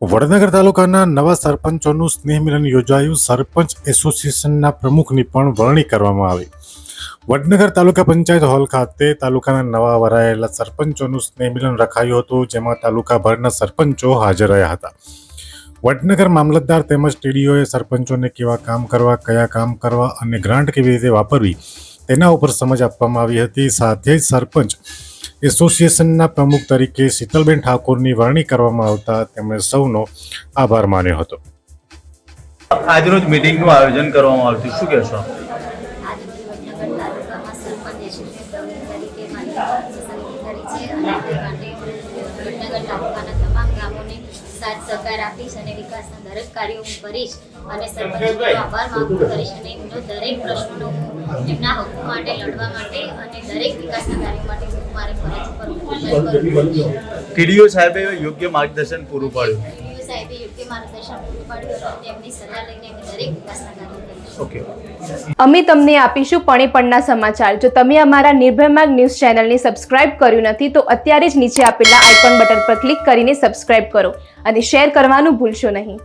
વડનગર તાલુકાના નવા સરપંચોનું સ્નેહ મિલન યોજાયું. સરપંચ એસોસિએશનના પ્રમુખની પણ વરણી કરવામાં આવી. વડનગર તાલુકા પંચાયત હોલ ખાતે તાલુકાના નવા વરાયેલા સરપંચોનું સ્નેહ મિલન રખાયું હતું, જેમાં તાલુકાભરના સરપંચો હાજર રહ્યા હતા. વડનગર મામલતદાર તેમજ ટીડીઓએ સરપંચોને કેવા કામ કરવા, કયા કામ કરવા અને ગ્રાન્ટ કેવી રીતે વાપરવી તેના ઉપર સમજ આપવામાં આવી હતી. સાથે જ સરપંચ એસોસિએશનના પ્રમુખ તરીકે શીતલબેન ઠાકોરની વરણી કરવામાં આવતા તેમણે સૌનો આભાર માન્યો હતો. આજરોજ મિટિંગનું આયોજન કરવામાં આવ્યું શું કહેશો સાથ સહકાર આપીશ અને વિકાસના દરેક કાર્યો હું કરીશ અને સરપંચનો આભાર માગું કરીશ અને એમનો દરેક પ્રશ્નનો હું એમના હકો માટે લડવા માટે અને દરેક વિકાસના કાર્યો માટે હું મારી ફરજ ઉપર ટીડીઓ સાહેબે યોગ્ય માર્ગદર્શન પૂરું પાડ્યું. ટીડીઓ સાહેબે યોગ્ય માર્ગદર્શન પૂરું પાડ્યું અને તેમની સલાહ લઈને અમે દરેક વિકાસના કાર્યો ઓકે. અમે તમને આપીશું પણે પણના સમાચાર. જો તમે અમારા નિર્ભય માર્ગ ન્યૂઝ ચેનલને સબસ્ક્રાઇબ કર્યું નથી તો અત્યારે જ નીચે આપેલા આઇકોન બટન પર ક્લિક કરીને સબસ્ક્રાઇબ કરો અને શેર કરવાનું ભૂલશો નહીં.